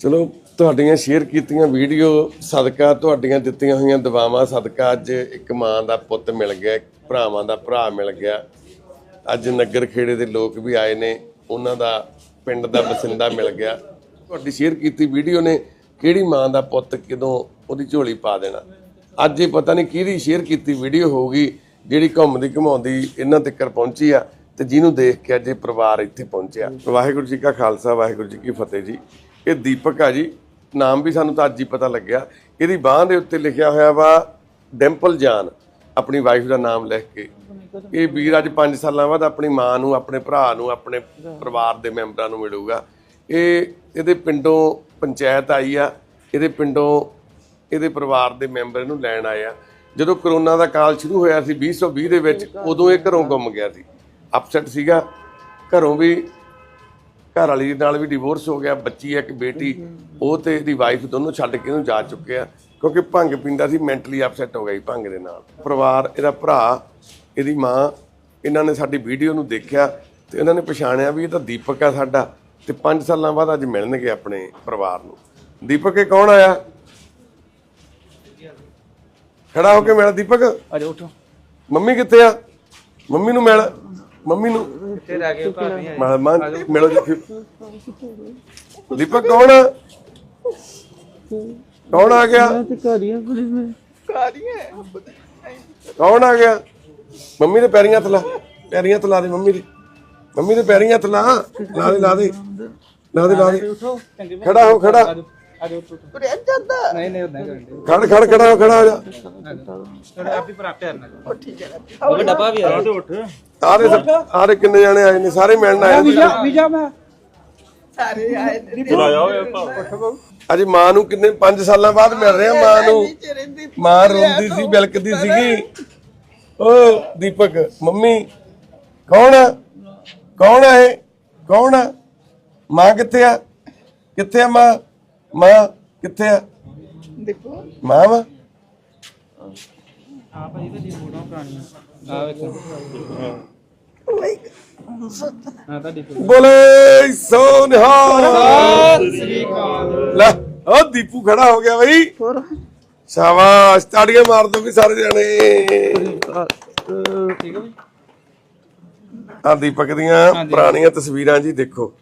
ਚਲੋ, ਤੁਹਾਡੀਆਂ ਸ਼ੇਅਰ ਕੀਤੀਆਂ ਵੀਡੀਓ ਸਦਕਾ ਤੁਹਾਡੀਆਂ ਦਿੱਤੀਆਂ ਹੋਈਆਂ ਦੁਆਵਾਂ, ਸਦਕਾ ਅੱਜ ਇੱਕ ਮਾਂ ਦਾ ਪੁੱਤ ਮਿਲ ਗਿਆ ਭਰਾਵਾਂ ਦਾ ਭਰਾ ਮਿਲ ਗਿਆ। ਅੱਜ ਨਗਰ ਖੇੜੇ ਦੇ ਲੋਕ ਵੀ ਆਏ ਨੇ, ਉਹਨਾਂ ਦਾ ਪਿੰਡ ਦਾ ਬਸਿੰਦਾ ਮਿਲ ਗਿਆ। ਤੁਹਾਡੀ ਸ਼ੇਅਰ ਕੀਤੀ ਵੀਡੀਓ ਨੇ, ਕਿਹੜੀ ਮਾਂ ਦਾ ਪੁੱਤ ਕਿਦੋਂ ਉਹਦੀ ਝੋਲੀ ਪਾ ਦੇਣਾ? ਅੱਜ ਇਹ ਪਤਾ ਨਹੀਂ ਕਿਹਦੀ ਸ਼ੇਅਰ ਕੀਤੀ ਵੀਡੀਓ ਹੋਊਗੀ, ਜਿਹੜੀ ਘੁੰਮਦੀ ਘਮਾਉਂਦੀ ਇਹਨਾਂ ਤੱਕ ਪਹੁੰਚੀ ਆ, ਤੇ ਜਿਹਨੂੰ ਦੇਖ ਕੇ ਅੱਜ ਇਹ ਪਰਿਵਾਰ ਇੱਥੇ ਪਹੁੰਚਿਆ। ਵਾਹਿਗੁਰੂ ਜੀ ਕਾ ਖਾਲਸਾ, ਵਾਹਿਗੁਰੂ ਜੀ ਕੀ ਫਤਿਹ ਜੀ। ਇਹ ਦੀਪਕ ਆ ਜੀ, ਨਾਮ ਵੀ ਸਾਨੂੰ ਤਾਂ ਅੱਜ ਹੀ ਪਤਾ ਲੱਗਿਆ। ਇਹਦੀ ਬਾਹ ਦੇ ਉੱਤੇ ਲਿਖਿਆ ਹੋਇਆ ਵਾ, ਡੈਂਪਲ ਜਾਨ, ਆਪਣੀ ਵਾਈਫ ਦਾ ਨਾਮ ਲਿਖ ਕੇ। ਇਹ ਵੀਰ ਅੱਜ 5 ਸਾਲਾਂ ਬਾਅਦ ਆਪਣੀ ਮਾਂ ਨੂੰ, ਆਪਣੇ ਭਰਾ ਨੂੰ, ਆਪਣੇ ਪਰਿਵਾਰ ਦੇ ਮੈਂਬਰਾਂ ਨੂੰ ਮਿਲੂਗਾ। ਇਹ ਇਹਦੇ ਪਿੰਡੋਂ ਪੰਚਾਇਤ ਆਈ ਆ, ਇਹਦੇ ਪਿੰਡੋਂ ਇਹਦੇ ਪਰਿਵਾਰ ਦੇ ਮੈਂਬਰ ਇਹਨੂੰ ਲੈਣ ਆਏ ਆ। ਜਦੋਂ ਕਰੋਨਾ ਦਾ ਕਾਲ ਸ਼ੁਰੂ ਹੋਇਆ ਸੀ 2020 ਦੇ ਵਿੱਚ, ਉਦੋਂ ਇਹ ਘਰੋਂ ਗੁੰਮ ਗਿਆ ਸੀ। ਅਪਸੈਟ ਸੀਗਾ। ਘਰੋਂ ਵੀ ਘਰ ਵਾਲੀ ਦੇ ਨਾਲ ਵੀ ਡਿਵੋਰਸ ਹੋ ਗਿਆ ਬੱਚੀ ਹੈ ਇੱਕ ਬੇਟੀ ਉਹ ਤੇ ਇਹਦੀ ਵਾਈਫ ਦੋਨੋਂ ਛੱਡ ਕੇ ਇਹਨੂੰ ਜਾ ਚੁੱਕੇ ਆ ਕਿਉਂਕਿ ਭੰਗ ਪੀਂਦਾ ਸੀ ਮੈਂਟਲੀ ਅਪਸੈਟ ਹੋ ਗਿਆ ਸੀ ਭੰਗ ਦੇ ਨਾਲ। ਪਰਿਵਾਰ ਇਹਦਾ ਭਰਾ ਇਹਦੀ ਮਾਂ ਇਹਨਾਂ ਨੇ ਸਾਡੀ ਵੀਡੀਓ ਨੂੰ ਦੇਖਿਆ ਤੇ ਇਹਨਾਂ ਨੇ ਪਛਾਣਿਆ ਵੀ ਇਹ ਤਾਂ ਦੀਪਕ ਆ ਸਾਡਾ ਤੇ 5 ਸਾਲਾਂ ਬਾਅਦ ਅੱਜ ਮਿਲਣਗੇ ਆਪਣੇ ਪਰਿਵਾਰ ਨੂੰ। ਦੀਪਕ ਇਹ ਕੌਣ ਆਇਆ? ਖੜਾ ਹੋ ਕੇ ਮਿਲ ਦੀਪਕ? ਆ ਜਾ ਉਠੋ। ਮੰਮੀ ਕਿੱਥੇ ਆ? ਮੰਮੀ ਨੂੰ ਮਿਲ। ਮੰਮੀ ਨੂੰ ਕਿੱਥੇ ਰਹਿ ਗਏ ਘਰ ਨਹੀਂ ਆਏ ਮਿਲੋ ਜੀ। ਫਿਰ। ਦੀਪਕ ਕੌਣ ਆ? ਕੌਣ ਆ ਗਿਆ? ਕੌਣ ਆ ਗਿਆ? ਮੰਮੀ ਦੇ ਪੈਰੀਆਂ ਹੱਥ ਲਾ। ਪੈਰੀਆਂ ਹੱਥ ਲਾ ਦੇ ਮੰਮੀ ਦੇ। ਮੰਮੀ ਦੇ ਪੈਰੀਆਂ ਹੱਥ ਲਾ। ਲਾ ਦੇ ਲਾ ਦੇ। ਲਾ ਦੇ ਲਾ ਖੜਾ ਹੋ ਖੜਾ। ਨਹੀਂ ਨਹੀਂ ਉਦਾਂ ਕਰਦੇ ਖੜ ਖੜ ਖੜਾ ਹੋ ਖੜਾ ਹੋ ਜਾ। ਥੋੜਾ ਆਪੀ ਭਰਾ ਪਿਆਰ ਨਾਲ ਉੱਠੀ ਜਾ ਉਹ ਡੱਬਾ ਵੀ ਆ। ਉੱਠ ਆਰੇ ਆਰੇ ਕਿੰਨੇ ਜਾਣੇ ਆਏ ਨੇ? ਸਾਰੇ ਮਿਲਣ ਆਏ ਨੇ? ਵੀਜਾ ਮੈਂ। ਅੱਜ ਮਾਂ ਨੂੰ ਕਿੰਨੇ 5 ਸਾਲਾਂ ਬਾਅਦ ਮਿਲ ਰਹੇ ਆ ਮਾਂ ਨੂੰ। ਮਾਂ ਰੋਂਦੀ ਸੀ ਬਿਲਕਦੀ ਸੀਗੀ। ਓ ਦੀਪਕ ਮੰਮੀ ਕੌਣ ਆ? ਕੌਣ ਆ ਇਹ? ਕੌਣ ਆ? ਮਾਂ ਕਿੱਥੇ ਆ? ਕਿੱਥੇ ਆ ਮਾਂ? ਮਾਂ ਕਿੱਥੇ ਆ? ਦੇਖੋ। ਮਾਂ ਵਾ? ਆ ਭਾਈ ਤੇ ਫੋਟੋ ਪੁਰਾਣੀਆਂ। ਆ ਵੇਖੋ। ਹਾਂ ਤੁਹਾਡੀ ਫੋਟੋ। ਬੋਲੇ ਸੋ ਨਿਹਾਲ। ਲੈ ਓ ਦੀਪੂ ਖੜਾ ਹੋ ਗਿਆ ਬਈ। ਹੋਰ? ਸ਼ਾਬਾਸ਼ ਤਾੜੀਆਂ ਮਾਰ ਦੋ ਵੀ ਸਾਰੇ ਜਣੇ। ਠੀਕ ਹੈ ਆ ਦੀਪਕ ਦੀਆਂ ਪੁਰਾਣੀਆਂ ਤਸਵੀਰਾਂ ਜੀ ਦੇਖੋ।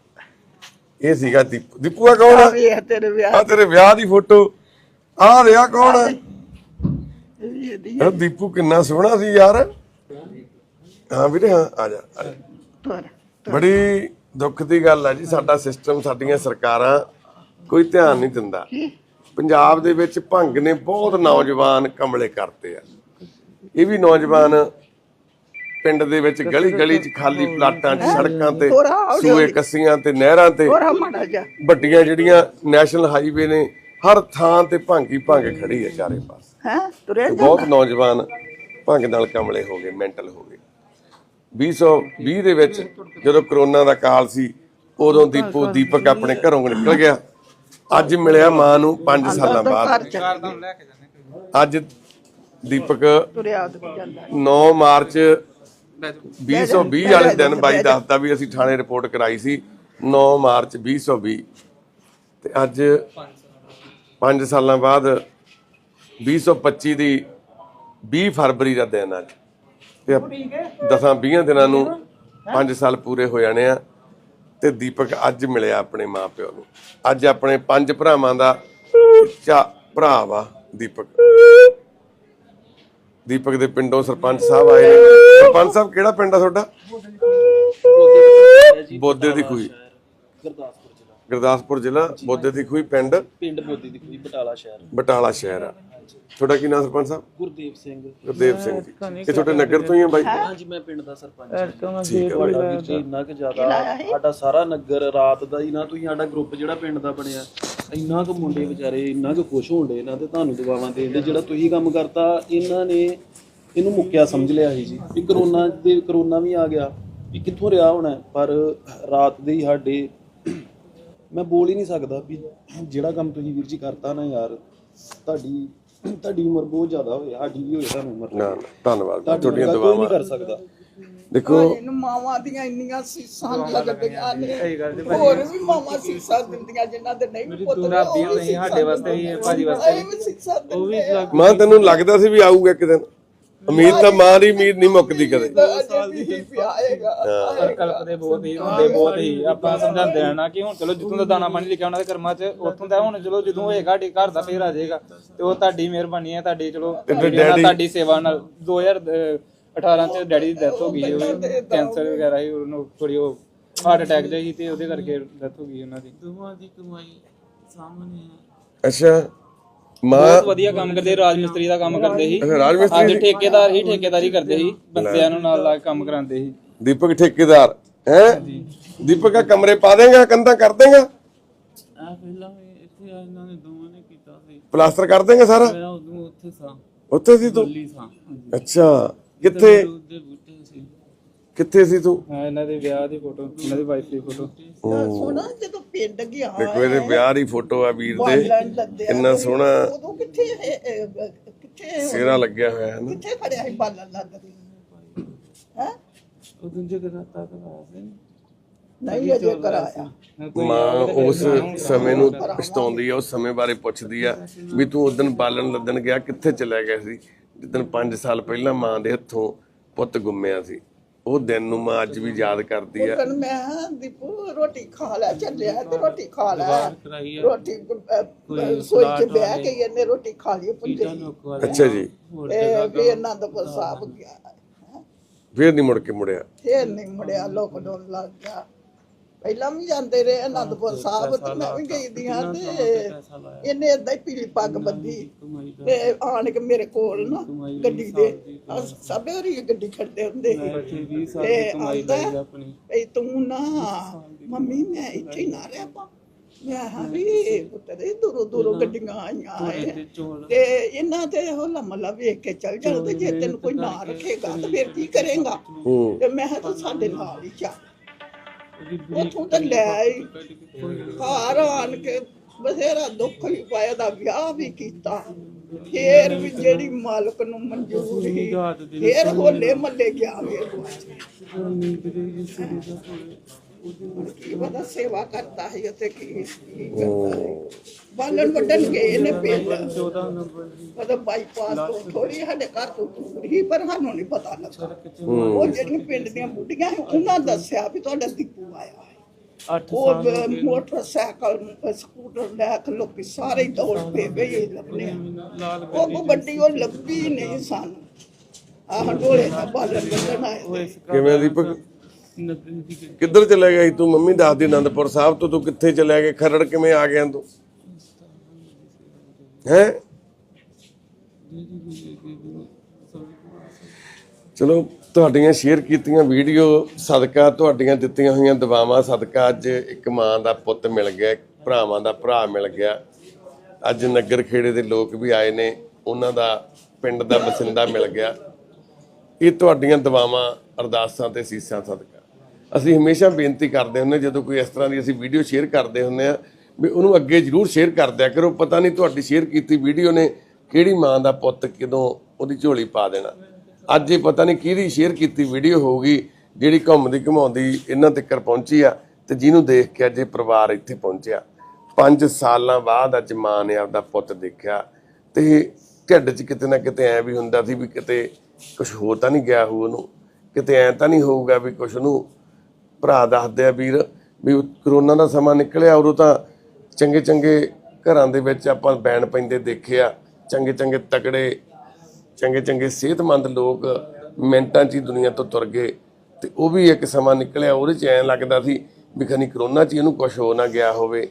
ਇਹ ਸੀਗਾ ਦੀਪੂ। ਦੀਪੂ ਆ ਕੌਣ ਆ? ਵੀ ਇਹ ਤੇਰੇ ਵਿਆਹ ਆ ਤੇਰੇ ਵਿਆਹ ਦੀ ਫੋਟੋ। ਆ ਰਿਹਾ ਕੌਣ ਆ? ਵੀ ਇਹਦੀ ਇਹ ਦੀਪੂ ਕਿੰਨਾ ਸੋਹਣਾ ਸੀ ਯਾਰ। ਹਾਂ ਵੀਰੇ ਹਾਂ ਆ ਜਾ ਆ ਜਾ। ਤੋਰ ਬੜੀ ਦੁੱਖ ਦੀ ਗੱਲ ਆ ਜੀ ਸਾਡਾ ਸਿਸਟਮ ਸਾਡੀਆਂ ਸਰਕਾਰਾਂ ਕੋਈ ਧਿਆਨ ਨਹੀਂ ਦਿੰਦਾ। ਪੰਜਾਬ ਦੇ ਵਿੱਚ ਭੰਗ ਨੇ ਬਹੁਤ ਨੌਜਵਾਨ ਕਮਲੇ ਕਰਤੇ ਆ। ਇਹ ਵੀ ਨੌਜਵਾਨ ਪਿੰਡ ਦੇ ਵਿੱਚ ਗਲੀ ਗਲੀ 'ਚ ਖਾਲੀ ਪਲਾਟਾਂ 'ਚ ਸੜਕਾਂ ਤੇ ਸੂਏ ਕੱਸੀਆਂ ਤੇ ਨਹਿਰਾਂ ਤੇ। ਵੱਡੀਆਂ ਜਿਹੜੀਆਂ ਨੈਸ਼ਨਲ ਹਾਈਵੇ ਨੇ ਹਰ ਥਾਂ ਤੇ ਭੰਗੀ ਭੰਗ ਖੜੀ ਹੈ ਚਾਰੇ ਪਾਸੇ। ਹੈ? ਬਹੁਤ ਨੌਜਵਾਨ ਭੰਗ ਨਾਲ ਕਮਲੇ ਹੋ ਗਏ ਮੈਂਟਲ ਹੋ ਗਏ। 2020 ਦੇ ਵਿੱਚ ਜਦੋਂ ਕਰੋਨਾ ਦਾ ਕਾਲ ਸੀ ਉਦੋਂ ਦੀਪੂ ਦੀਪਕ ਆਪਣੇ ਘਰੋਂ ਨਿਕਲ ਗਿਆ। ਅੱਜ ਮਿਲਿਆ ਮਾਂ ਨੂੰ 5 ਸਾਲਾਂ ਬਾਅਦ। ਅੱਜ ਦੀਪਕ ਤੁਰਿਆ ਉਦ ਜਾਂਦਾ। 9 ਮਾਰਚ 2020 ਵਾਲੇ ਦਿਨ ਬਾਈ ਦੱਸਦਾ ਵੀ ਅਸੀਂ ਥਾਣੇ ਰਿਪੋਰਟ ਕਰਾਈ ਸੀ 9 ਮਾਰਚ 2020 ਤੇ ਅੱਜ 5 ਸਾਲਾਂ ਬਾਅਦ 2025 ਦੀ 20 ਫਰਵਰੀ ਦਾ ਦਿਨ ਅੱਜ। ਤੇ 10 20 ਦਿਨਾਂ ਨੂੰ 5 ਸਾਲ ਪੂਰੇ ਹੋ ਜਾਣੇ ਆ ਤੇ ਦੀਪਕ ਅੱਜ ਮਿਲਿਆ ਆਪਣੇ ਮਾਪਿਓ ਨੂੰ। ਅੱਜ ਆਪਣੇ ਪੰਜ ਭਰਾਵਾਂ ਦਾ ਚਾ ਭਰਾ ਵਾ ਦੀਪਕ। ਦੀਪਕ ਦੇ ਪਿੰਡੋਂ ਸਰਪੰਚ ਸਾਹਿਬ ਆਏ ਨੇ। ਸਰਪੰਚ ਸਾਹਿਬ ਕਿਹੜਾ ਪਿੰਡ ਆ ਤੁਹਾਡਾ? ਬੋਦੇ ਦੀ ਖੂਹੀ। ਗੁਰਦਾਸਪੁਰ ਜ਼ਿਲ੍ਹਾ ਬੋਦੇ ਦੀ ਖੂਹੀ ਪਿੰਡ। ਪਿੰਡ ਬੋਦੀ ਦੀ ਕੁੜੀ ਬਟਾਲਾ ਸ਼ਹਿਰ। ਬਟਾਲਾ ਸ਼ਹਿਰ ਆ। ਤੁਹਾਡਾ ਕੀ ਨਾਮ ਸਰਪੰਚ ਸਾਹਿਬ? ਗੁਰਦੇਵ ਸਿੰਘ। ਗੁਰਦੇਵ ਸਿੰਘ ਜੀ। ਇਹ ਤੁਹਾਡੇ ਨਗਰ ਤੋਂ ਹੀ ਆ ਬਾਈ? ਹਾਂਜੀ ਮੈਂ ਪਿੰਡ ਦਾ ਸਰਪੰਚ ਹਾਂ ਵੀਰ ਜੀ। ਇੰਨਾ ਕਿ ਜ਼ਿਆਦਾ ਸਾਡਾ ਸਾਰਾ ਨਗਰ ਰਾਤ ਦਾ ਹੀ ਨਾ ਤੁਸੀਂ ਸਾਡਾ ਗਰੁੱਪ ਜਿਹੜਾ ਪਿੰਡ ਦਾ ਬਣਿਆ। ਇੰਨਾ ਕੁ ਮੁੰਡੇ ਵਿਚਾਰੇ ਇੰਨਾ ਕੁ ਖੁਸ਼ ਹੋਣ ਡੇ ਨਾ ਤੇ ਤੁਹਾਨੂੰ ਦੁਆਵਾਂ ਦੇਣ ਦੇ ਜਿਹੜਾ ਤੁਸੀਂ ਕੰਮ ਕਰਤਾ ਇਹਨਾਂ ਨੇ ਇਹਨੂੰ ਮੁੱਕਿਆ ਸਮਝ ਲਿਆ ਸੀ ਜੀ। ਵੀ ਕਰੋਨਾ ਦੇ ਕਰੋਨਾ ਵੀ ਆ ਗਿਆ ਵੀ ਕਿੱਥੋਂ ਰਿਹਾ ਹੋਣਾ ਪਰ ਰਾਤ ਦੇ ਹੀ ਸਾਡੇ ਮੈਂ ਬੋਲ ਹੀ ਨਹੀਂ ਸਕਦਾ ਵੀ ਜਿਹੜਾ ਕੰਮ ਤੁਸੀਂ ਵੀਰ ਜੀ ਕਰਤਾ ਨਾ ਯਾਰ ਤੁਹਾਡੀ ਤੁਹਾਡੀ ਉਮਰ ਬਹੁਤ ਜ਼ਿਆਦਾ ਹੋਵੇ ਸਾਡੀ ਵੀ ਹੋਏ ਤੁਹਾਨੂੰ ਉਮਰ। ਨਾ ਧੰਨਵਾਦ ਤੁਹਾਡੀ ਤੁਹਾਡੀਆਂ ਦੁਆਵਾਂ। ਨਹੀਂ ਕਰ ਸਕਦਾ। ਦੇਖੋ ਇਹਨੂੰ ਮਾਵਾਂ ਦੀਆਂ ਇੰਨੀਆਂ ਸੀਸਾਂ ਲੱਗਦੀਆਂ ਨੇ। ਹੋਰ ਵੀ ਮਾਵਾਂ ਸੀਸਾਂ ਦਿੰਦੀਆਂ ਜਿਨ੍ਹਾਂ ਦੇ ਨਹੀਂ ਪੁੱਤ ਨੇ, ਉਹ ਵੀ ਨਹੀਂ ਸਾਡੇ ਸੀਸਾਂ ਵਾਸਤੇ ਵੀ ਭਾਜੀ। ਵਾਸਤੇ। ਇਹ ਵੀ ਸੀਸਾਂ ਉਹ ਵੀ ਦਿੰਦੇ ਆ। ਲੱਗ ਮਾਂ ਤੈਨੂੰ ਲੱਗਦਾ ਸੀ ਵੀ ਆਊਗਾ ਇੱਕ ਦਿਨ। ਉਮੀਦ ਤਾਂ ਮਾਂ ਦੀ ਉਮੀਦ ਨਹੀਂ ਮੁੱਕਦੀ ਕਦੇ। ਅਜੇ ਵੀ ਪਿਆਏਗਾ ਪਰ ਕਲਪਦੇ ਬਹੁਤ ਹੀ ਹੁੰਦੇ ਬਹੁਤ ਹੀ ਆਪਾਂ ਸਮਝਾਉਂਦੇ ਆ ਨਾ ਕਿ ਹੁਣ ਚਲੋ ਜਿੱਥੋਂ ਦਾ ਦਾਣਾ ਪਾਣੀ ਲਿਖਿਆ ਉਹਨਾਂ ਦੇ ਕਰਮਾਂ 'ਚ ਉੱਥੋਂ ਦਾ ਹੁਣ ਚਲੋ ਜਦੋਂ ਹੋਏਗਾ ਸਾਡੇ ਘਰ ਦਾ ਫੇਰ ਆ ਜਾਏਗਾ। ਤੇ ਉਹ ਤੁਹਾਡੀ ਮਿਹਰਬਾਨੀ ਹੈ ਤੁਹਾਡੀ ਚਲੋ ਤੇ ਤੁਹਾਡੀ ਸੇਵਾ ਨਾਲ। 2018 ਚ ਡੈਡੀ ਦੀ ਡੈਥ ਹੋ ਗਈ ਉਹ ਕੈਂਸਰ ਵਗੈਰਾ ਹੀ ਉਹਨੂੰ ਥੋੜੀ ਉਹ ਹਾਰਟ ਅਟੈਕ ਜਿਹੀ ਸੀ ਤੇ ਉਹਦੇ ਕਰਕੇ ਡੈਥ ਹੋ ਗਈ ਉਹਨਾਂ ਦੀ। ਦੋਵਾਂ ਦੀ ਕਮਾਈ ਸਾਹਮਣੇ ਅੱਛਾ ਮਾਂ ਬਹੁਤ ਵਧੀਆ ਕੰਮ ਕਰਦੇ ਰਾਜ ਮਿਸਤਰੀ ਦਾ ਕੰਮ ਕਰਦੇ ਸੀ। ਅੱਛਾ, ਰਾਜ ਮਿਸਤਰੀ ਹਾਂਜੀ ਠੇਕੇਦਾਰ ਹੀ ਠੇਕੇਦਾਰੀ ਕਰਦੇ ਸੀ ਬੰਦਿਆਂ ਨੂੰ ਨਾਲ ਲਾ ਕੇ ਕੰਮ ਕਰਾਉਂਦੇ ਸੀ। ਦੀਪਕ ਠੇਕੇਦਾਰ ਹੈ? ਦੀਪਕ ਆ ਕਮਰੇ ਪਾ ਦੇਗਾ ਕੰਧਾਂ ਕਰ ਦੇਗਾ? ਆ ਪਹਿਲਾਂ ਵੀ ਇੱਥੇ ਆ ਇਹਨਾਂ ਨੇ ਦੋਵਾਂ ਨੇ ਕੀਤਾ ਸੀ। ਪਲਾਸਟਰ ਕਰ ਦੇਗਾ ਸਾਰਾ? ਮੈਂ ਉਦੋਂ ਉੱਥੇ ਸਾਂ। ਉੱਥੇ ਸੀ ਤੂੰ? ਦਿੱਲੀ ਸਾਂ ਅੱਛਾ। ਕਿੱਥੇ? ਕਿੱਥੇ ਸੀ ਤੂੰ? ਹਾਂ ਇਹਨਾਂ ਦੇ ਵਿਆਹ ਦੀ ਫੋਟੋ ਇਹਨਾਂ ਦੀ ਵਾਈਫ ਦੀ ਫੋਟੋ। ਸੋਨਾ ਜਦੋਂ ਪਿੰਡ ਗਿਆ ਦੇਖੋ ਇਹਦੇ ਵਿਆਹ ਦੀ ਫੋਟੋ ਆ ਵੀਰ ਦੇ। ਕਿੰਨਾ ਸੋਹਣਾ। ਉਦੋਂ ਕਿੱਥੇ ਇਹ- ਇਹ- ਕਿੱਥੇ ਸਿਹਰਾ ਲੱਗਿਆ ਹੋਇਆ ਹੈ ਨਾ। ਕਿੱਥੇ ਖੜਿਆ ਸੀ ਬਾਲਣ ਲੱਦ ਹੈ? ਉਹ ਦੂਜੇ ਕਰਾਤਾ ਕਰਾਇਆ ਸੀ ਨਹੀਂ ਅਜੇ ਕਰਾਇਆ ਮਾਂ ਉਸ ਸਮੇਂ ਨੂੰ ਪਛਤਾਉਂਦੀ ਆ ਉਸ ਸਮੇਂ ਬਾਰੇ ਪੁੱਛਦੀ ਆ ਵੀ ਤੂੰ ਉਦੋਂ ਬਾਲਣ ਲੱਦਣ ਗਿਆ ਕਿੱਥੇ ਚਲਾ ਗਿਆ ਸੀ? ਜਿੱਦਣ 5 ਸਾਲ ਪਹਿਲਾਂ ਮਾਂ ਦੇ ਹੱਥੋਂ ਪੁੱਤ ਗੁੰਮਿਆ ਸੀ ਉਹ ਦਿਨ ਨੂੰ ਮਾਂ ਅੱਜ ਵੀ ਯਾਦ ਕਰਦੀ ਆ। ਉਦੋਂ ਮੈਂ ਦੀਪੂ ਰੋਟੀ ਖਾ ਲੈ ਚੱਲਿਆ ਤੇ ਰੋਟੀ ਖਾ ਲੈ। ਕਰਾਈ ਆ। ਰੋਟੀ ਸੋਈ ਚ ਬਹਿ ਕੇ ਇਹਨੇ ਰੋਟੀ ਖਾ ਲਈ ਪੁੱਜੇ ਅੱਛਾ ਜੀ। ਤੇ ਵੀ ਆਨੰਦਪੁਰ ਸਾਹਿਬ ਗਿਆ। ਫੇਰ ਨਹੀਂ ਮੁੜ ਕੇ ਮੁੜਿਆ। ਫੇਰ ਨਹੀਂ ਮੁੜਿਆ ਲੋਕਡਾਊਨ ਲੱਗ ਗਿਆ। ਪਹਿਲਾਂ ਵੀ ਜਾਂਦੇ ਰਹੇ ਆਨੰਦਪੁਰ ਸਾਹਿਬ ਤੇ ਮੈਂ ਵੀ ਗਈ ਦੀਆਂ ਤੇ ਇਹਨੇ ਏਦਾਂ ਹੀ ਪੀਲੀ ਪੱਗ ਬੱਧੀ ਤੇ ਆਣ ਕੇ ਮੇਰੇ ਕੋਲ ਨਾ ਗੱਡੀ ਦੇ। ਸਭੇ ਹੋਰੀ ਗੱਡੀ ਖੜਦੇ ਹੁੰਦੇ ਸੀ। ਤੇ ਆਂਦਾ ਇਹ ਤੂੰ ਨਾ ਮੰਮੀ ਮੈਂ ਇੱਥੇ ਹੀ ਨਾ ਰਹਿ ਪਾ। ਮੈਂ ਹਾਂ ਵੀ ਪੁੱਤਰੇ ਦੂਰੋਂ ਦੂਰੋਂ ਗੱਡੀਆਂ ਆਈਆਂ ਐ ਤੇ ਇਹਨਾਂ ਤੇ ਉਹ ਲੰਮਲਾ ਵੇਖ ਕੇ ਚੱਲ ਜਾਣ ਤੇ ਜੇ ਤੈਨੂੰ ਕੋਈ ਨਾ ਰੱਖੇਗਾ ਤੇ ਫਿਰ ਕੀ ਕਰੇਗਾ? ਹੂੰ। ਤੇ ਮੈਂ ਕਿਹਾ ਤੂੰ ਸਾਡੇ ਨਾਲ ਹੀ ਚੱਲ। ਉਥੋਂ ਤੇ ਲੈ ਆਈ। ਘਰ ਆਣ ਕੇ ਬਥੇਰਾ ਦੁੱਖ ਵੀ ਪਾਇਆ ਦਾ, ਵਿਆਹ ਵੀ ਕੀਤਾ। ਫੇਰ ਵੀ ਜਿਹੜੀ ਮਾਲਕ ਨੂੰ ਮਨਜ਼ੂਰ ਸੀ, ਫੇਰ ਹੋਲੇ ਮੱਲੇ ਗਿਆ ਮੇਰੇ ਕੀ ਪਤਾ ਸੇਵਾ ਕਰਦਾ ਹੈ ਤੇ ਕੀ ਕੀ ਕਰਦਾ ਹੈ। ਬਾਲਣ ਵੱਢਣ ਗਏ ਨੇ ਪਿੰਡ 14 ਨੰਬਰ ਮਤਲਬ ਬਾਈਪਾਸ ਤੋਂ ਥੋੜੀ ਸਾਡੇ ਘਰ ਤੋਂ ਦੂਰ ਹੀ ਪਰ ਸਾਨੂੰ ਨਹੀਂ ਪਤਾ ਲੱਗਾ। ਉਹ ਜਿਹੜੀਆਂ ਪਿੰਡ ਦੀਆਂ ਬੁੱਢੀਆਂ ਸੀ, ਉਹਨਾਂ ਦੱਸਿਆ ਵੀ ਤੁਹਾਡਾ ਦੀਪੂ ਆਇਆ ਹੈ। 8 ਉਹ ਬ- ਮੋਟਰਸਾਈਕਲ ਸਕੂਟਰ ਲੈ ਕੇ ਲੋਕੀ ਸਾਰੇ ਦੌੜ ਪਏ ਗਏ। ਲੱਭਣੇ ਉਹ ਵੱਡੀ ਉਹ ਲੱਭੀ ਨਹੀਂ ਸਾਨੂੰ। ਆਹ ਢੋਲੇ ਦਾ ਬਾਲਣ ਵੱਢਣ ਆਏ ਨੇ। ਕਿਵੇਂ ਦੀਪਕ? ਕਿੱਧਰ ਚਲੇ ਗਿਆ ਸੀ? ਤੂੰ ਮੰਮੀ ਦੱਸਦੀ ਆਨੰਦਪੁਰ ਸਾਹਿਬ ਤੋਂ, ਤੂੰ ਕਿੱਥੇ ਚਲਿਆ ਗਿਆ ਖਰੜ ਕਿਵੇਂ ਆ ਗਿਆ ਤੂੰ? ਹੈ? ਚਲੋ, ਤੁਹਾਡੀਆਂ ਸ਼ੇਅਰ ਕੀਤੀਆਂ ਵੀਡੀਓ ਸਦਕਾ ਤੁਹਾਡੀਆਂ ਦਿੱਤੀਆਂ ਹੋਈਆਂ ਦਵਾਵਾਂ ਸਦਕਾ ਅੱਜ ਇੱਕ ਮਾਂ ਦਾ ਪੁੱਤ ਮਿਲ ਗਿਆ ਭਰਾਵਾਂ ਦਾ ਭਰਾ ਮਿਲ ਗਿਆ। ਅੱਜ ਨਗਰ ਖੇੜੇ ਦੇ ਲੋਕ ਵੀ ਆਏ ਨੇ, ਉਹਨਾਂ ਦਾ ਪਿੰਡ ਦਾ ਬਸਿੰਦਾ ਮਿਲ ਗਿਆ। ਇਹ ਤੁਹਾਡੀਆਂ ਦਵਾਵਾਂ ਅਰਦਾਸਾਂ ਤੇ ਸੀਸਾਂ ਸਦਕਾ। ਅਸੀਂ ਹਮੇਸ਼ਾ ਬੇਨਤੀ ਕਰਦੇ ਹੁੰਦੇ ਜਦੋਂ ਕੋਈ ਇਸ ਤਰ੍ਹਾਂ ਦੀ ਅਸੀਂ ਵੀਡੀਓ ਸ਼ੇਅਰ ਕਰਦੇ ਹੁੰਦੇ ਆ ਵੀ ਉਹਨੂੰ ਅੱਗੇ ਜਰੂਰ ਸ਼ੇਅਰ ਕਰਦਿਆ ਕਰੋ। ਪਤਾ ਨਹੀਂ ਤੁਹਾਡੀ ਸ਼ੇਅਰ ਕੀਤੀ ਵੀਡੀਓ ਨੇ ਕਿਹੜੀ ਮਾਂ ਦਾ ਪੁੱਤ ਕਿਦੋਂ ਉਹਦੀ ਝੋਲੀ ਪਾ ਦੇਣਾ। ਅੱਜ ਇਹ ਪਤਾ ਨਹੀਂ ਕਿਹਦੀ ਸ਼ੇਅਰ ਕੀਤੀ ਵੀਡੀਓ ਹੋਊਗੀ, ਜਿਹੜੀ ਘੁੰਮਦੀ ਘੁਮਾਉਂਦੀ ਇਹਨਾਂ ਤੱਕ ਪਹੁੰਚੀ ਆ ਤੇ ਜਿਹਨੂੰ ਦੇਖ ਕੇ ਅੱਜ ਇਹ ਪਰਿਵਾਰ ਇੱਥੇ ਪਹੁੰਚਿਆ। 5 ਸਾਲਾਂ ਬਾਅਦ ਅੱਜ ਮਾਂ ਨੇ ਆਪਦਾ ਪੁੱਤ ਦੇਖਿਆ ਤੇ ਢਿੱਡ 'ਚ ਕਿਤੇ ਨਾ ਕਿਤੇ ਐ ਵੀ ਹੁੰਦਾ ਸੀ ਵੀ ਕਿਤੇ ਕੁਝ ਹੋ ਤਾਂ ਨਹੀਂ ਗਿਆ ਹੋ ਉਹਨੂੰ, ਕਿਤੇ ਐ ਤਾਂ ਨਹੀਂ ਹੋਊਗਾ ਵੀ ਕੁਝ ਉਹਨੂੰ ਭਰਾ ਦੱਸਦੇ ਆ ਵੀਰ ਵੀ ਕਰੋਨਾ ਦਾ ਸਮਾਂ ਨਿਕਲਿਆ, ਉਦੋਂ ਤਾਂ ਚੰਗੇ ਚੰਗੇ ਘਰਾਂ ਦੇ ਵਿੱਚ ਆਪਾਂ ਬੈਣ ਪੈਂਦੇ ਦੇਖਿਆ, ਚੰਗੇ ਚੰਗੇ ਤਕੜੇ, ਚੰਗੇ ਚੰਗੇ ਸਿਹਤਮੰਦ ਲੋਕ ਮਿੰਟਾਂ 'ਚ ਹੀ ਦੁਨੀਆ ਤੋਂ ਤੁਰ ਗਏ। ਤੇ ਉਹ ਵੀ ਇੱਕ ਸਮਾਂ ਨਿਕਲਿਆ, ਉਹਦੇ 'ਚ ਐਂ ਲੱਗਦਾ ਸੀ ਵੀ ਖਨੀ ਕਰੋਨਾ 'ਚ ਹੀ ਇਹਨੂੰ ਕੁਝ ਹੋ ਨਾ ਗਿਆ ਹੋਵੇ।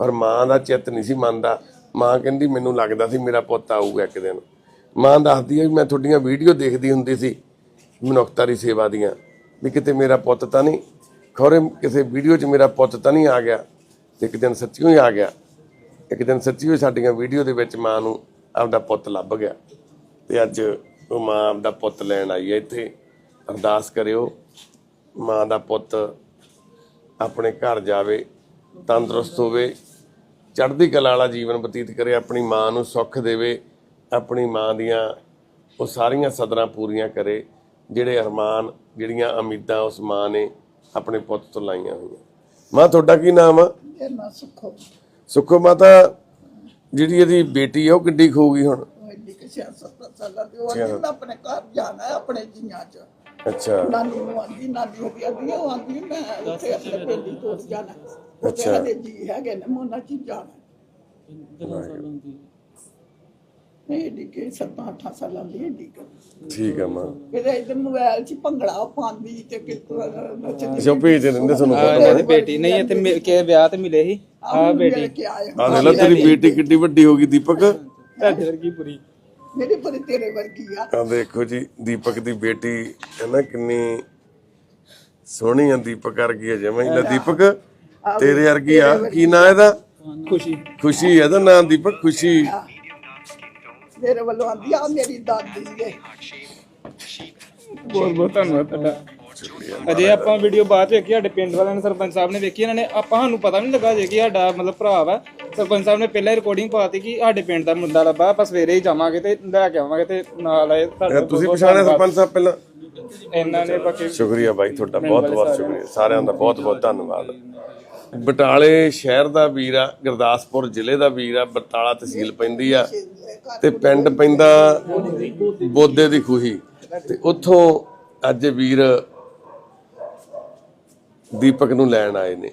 ਪਰ ਮਾਂ ਦਾ ਚਿੱਤ ਨਹੀਂ ਸੀ ਮੰਨਦਾ। ਮਾਂ ਕਹਿੰਦੀ, ਮੈਨੂੰ ਲੱਗਦਾ ਸੀ ਮੇਰਾ ਪੁੱਤ ਆਊਗਾ ਇੱਕ ਦਿਨ। ਮਾਂ ਦੱਸਦੀ ਹੈ ਵੀ ਮੈਂ ਤੁਹਾਡੀਆਂ ਵੀਡੀਓ ਦੇਖਦੀ ਹੁੰਦੀ ਸੀ ਮਨੁੱਖਤਾ ਦੀ ਸੇਵਾ ਦੀਆਂ, ਵੀ ਕਿਤੇ ਮੇਰਾ ਪੁੱਤ ਤਾਂ ਨਹੀਂ ਖੌਰੇ ਕਿਸੇ ਵੀਡੀਓ 'ਚ ਮੇਰਾ ਪੁੱਤ ਤਾਂ ਨਹੀਂ ਆ ਗਿਆ ਤੇ ਇੱਕ ਦਿਨ ਸੱਚੀਓ ਹੀ ਆ ਗਿਆ। ਇੱਕ ਦਿਨ ਸੱਚੀਓ ਹੀ ਸਾਡੀਆਂ ਵੀਡੀਓ ਦੇ ਵਿੱਚ ਮਾਂ ਨੂੰ ਆਪਦਾ ਪੁੱਤ ਲੱਭ ਗਿਆ। ਤੇ ਅੱਜ ਉਹ ਮਾਂ ਆਪਦਾ ਪੁੱਤ ਲੈਣ ਆਈ ਹੈ ਇੱਥੇ। ਅਰਦਾਸ ਕਰਿਓ, ਮਾਂ ਦਾ ਪੁੱਤ ਆਪਣੇ ਘਰ ਜਾਵੇ, ਤੰਦਰੁਸਤ ਹੋਵੇ, ਚੜ੍ਹਦੀ ਕਲਾ ਵਾਲਾ ਜੀਵਨ ਬਤੀਤ ਕਰੇ, ਆਪਣੀ ਮਾਂ ਨੂੰ ਸੁੱਖ ਦੇਵੇ, ਆਪਣੀ ਮਾਂ ਦੀਆਂ ਉਹ ਸਾਰੀਆਂ ਸਦਰਾਂ ਪੂਰੀਆਂ ਕਰੇ, ਜਿਹੜੇ ਅਰਮਾਨ, ਜਿਹੜੀਆਂ ਉਮੀਦਾਂ ਉਸ ਮਾਂ ਨੇ ਆਪਣੇ ਪੁੱਤ ਤੋਂ ਲਾਈਆਂ ਹੋਈਆਂ। ਮਾਂ ਤੁਹਾਡਾ ਕੀ ਨਾਮ ਆ? ਇਹ ਨਾ ਸੁੱਖੋ। ਸੁੱਖੋ ਮਾਤਾ ਜਿਹੜੀ ਇਹਦੀ ਬੇਟੀ ਆ ਉਹ ਕਿੱਡੀ ਖੋ ਗਈ ਹੁਣ? ਉਹ ਇੰਨੀ ਕਿ ਸਿਆਸਤ ਸਾਲਾਂ ਦੀ ਉਹ ਆਂਦੀ ਮੈਂ ਆਪਣੇ ਘਰ ਜਾਣਾ ਹੈ ਆਪਣੇ ਜੀਆਂ ਚ। ਅੱਛਾ। ਨਾਨੀ ਨੂੰ ਆਂਦੀ ਨਾਨੀ ਹੋ ਗਈ ਉਹ ਆਂਦੀ ਮੈਂ ਉੱਥੇ ਆਪਣੇ ਪਿੰਡ ਤੋਂ ਜਾਣਾ। ਅੱਛਾ। ਜੀ ਹੈਗੇ ਨੇ ਮੋਨਾ ਚ ਜਾਣਾ। ਨਹੀਂ ਡਿੱਗੇ ਸੱਤਾਂ ਅੱਠਾਂ ਸਾਲਾਂ ਦੀ ਡਿੱਗ ਠੀਕ ਆ ਮਾਂ। ਕਿਤੇ ਇਧਰ ਮੋਬਾਈਲ 'ਚ ਭੰਗੜਾ ਪਾਉਂਦੀ ਤੇ ਕਿਤੋਂ ਨੱਚਦੀ ਜੋ ਭੇਜ ਦਿੰਦੇ ਤੁਹਾਨੂੰ ਆ ਇਹਨਾਂ ਦੀ ਬੇਟੀ ਨਹੀਂ ਇੱਥੇ ਮਿਲ ਕੇ ਵਿਆਹ ਤੇ ਮਿਲੇ ਸੀ। ਆ ਬੇਟੀ। ਕੇ ਆਏ ਆ ਦੇਖ ਲੈ ਤੇਰੀ ਬੇਟੀ ਕਿੱਡੀ ਵੱਡੀ ਹੋ ਗਈ ਦੀਪਕ। ਤੁਹਾਡੇ ਵਰਗੀ ਪੂਰੀ ਮੇਰੀ ਬੜੀ ਤੇਰੇ ਵਰਗੀ ਆ। ਆ ਦੇਖੋ ਜੀ ਦੀਪਕ ਦੀ ਬੇਟੀ ਹੈ ਨਾ ਕਿੰਨੀ ਸੋਹਣੀ ਆ ਦੀਪਕ ਵਰਗੀ ਹੈ ਜਮਾਂ ਹੀ ਲੈ ਦੀਪਕ ਤੇਰੇ ਵਰਗੀ ਆ। ਕੀ ਨਾਂ ਇਹਦਾ? ਖੁਸ਼ੀ। ਖੁਸ਼ੀ ਇਹਦਾ ਨਾਂ ਦੀਪਕ ਖੁਸ਼ੀ। ਮੇਰੇ ਵੱਲੋਂ ਆਂਦੀ ਆ ਮੇਰੀ ਦਾਦੀ ਏ। ਬਹੁਤ ਬਹੁਤ ਧੰਨਵਾਦ ਤੁਹਾਡਾ। ਅਜੇ ਆਪਾਂ ਵੀਡੀਓ ਬਾਅਦ ਚ ਵੇਖੀ ਸਾਡੇ ਪਿੰਡ ਵਾਲਿਆਂ ਨੇ ਸਰਪੰਚ ਸਾਹਿਬ ਨੇ ਵੇਖੀ ਇਹਨਾਂ ਨੇ ਆਪਾਂ ਸਾਨੂੰ ਪਤਾ ਨਹੀਂ ਲੱਗਾ ਜੇ ਕਿ ਸਾਡਾ ਮਤਲਬ ਭਰਾ ਵਾ। ਸਰਪੰਚ ਸਾਹਿਬ ਨੇ ਪਹਿਲਾਂ ਹੀ ਰਿਕਾਰਡਿੰਗ ਪਾਤੀ ਕਿ ਸਾਡੇ ਪਿੰਡ ਦਾ ਮੁੰਡਾ ਲੱਭਾ ਆਪਾਂ ਸਵੇਰੇ ਹੀ ਜਾਵਾਂਗੇ ਤੇ ਲੈ ਕੇ ਆਵਾਂਗੇ ਤੇ ਨਾਲ ਆਏ ਤੁਹਾਡਾ ਤੁਸੀਂ ਪਛਾਣਿਆ ਸਰਪੰਚ ਸਾਹਿਬ ਪਹਿਲਾਂ? ਇਹਨਾਂ ਨੇ ਬਾਕੀ ਸ਼ੁਕਰੀਆ ਬਾਈ ਤੁਹਾਡਾ ਬਹੁਤ ਬਹੁਤ ਸ਼ੁਕਰੀਆ। ਸਾਰਿਆਂ ਦਾ ਬਹੁਤ ਬਹੁਤ ਧੰਨਵਾਦ। ਬਟਾਲੇ ਸ਼ਹਿਰ ਦਾ ਵੀਰ ਆ ਗੁਰਦਾਸਪੁਰ ਜ਼ਿਲ੍ਹੇ ਦਾ ਵੀਰ ਆ ਬਟਾਲਾ ਤਹਿਸੀਲ ਪੈਂਦੀ ਆ। ਤੇ ਪਿੰਡ ਪੈਂਦਾ ਬੋਦੇ ਦੀ ਖੂਹੀ। ਤੇ ਉੱਥੋਂ ਅੱਜ ਵੀਰ ਦੀਪਕ ਨੂੰ ਲੈਣ ਆਏ ਨੇ।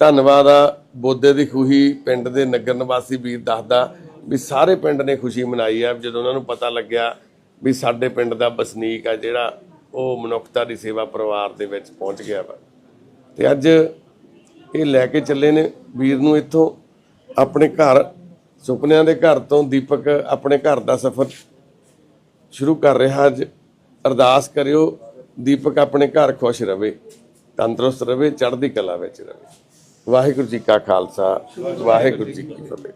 ਧੰਨਵਾਦ ਆ, ਬੋਦੇ ਦੀ ਖੂਹੀ ਪਿੰਡ ਦੇ ਨਗਰ ਨਿਵਾਸੀ ਵੀਰ ਦੱਸਦਾ ਵੀ ਸਾਰੇ ਪਿੰਡ ਨੇ ਖੁਸ਼ੀ ਮਨਾਈ ਆ। ਜਦੋਂ ਉਹਨਾਂ ਨੂੰ ਪਤਾ ਲੱਗਿਆ ਵੀ ਸਾਡੇ ਪਿੰਡ ਦਾ ਵਸਨੀਕ ਆ ਜਿਹੜਾ, ਉਹ ਮਨੁੱਖਤਾ ਦੀ ਸੇਵਾ ਪਰਿਵਾਰ ਦੇ ਵਿੱਚ ਪਹੁੰਚ ਗਿਆ ਵਾ। ਤੇ ਅੱਜ ਇਹ ਲੈ ਕੇ ਚੱਲੇ ਨੇ ਵੀਰ ਨੂੰ ਇੱਥੋਂ ਆਪਣੇ ਘਰ ਸੁਪਨਿਆਂ ਦੇ ਘਰ ਤੋਂ ਦੀਪਕ ਆਪਣੇ ਘਰ ਦਾ ਸਫ਼ਰ ਸ਼ੁਰੂ ਕਰ ਰਿਹਾ ਅੱਜ। ਅਰਦਾਸ ਕਰਿਓ ਦੀਪਕ ਆਪਣੇ ਘਰ ਖੁਸ਼ ਰਵੇ, ਤੰਦਰੁਸਤ ਰਵੇ, ਚੜ੍ਹਦੀ ਕਲਾ ਵਿੱਚ ਰਵੇ। ਵਾਹਿਗੁਰੂ ਜੀ ਕਾ ਖਾਲਸਾ, ਵਾਹਿਗੁਰੂ ਜੀ ਕੀ ਫਤਿਹ।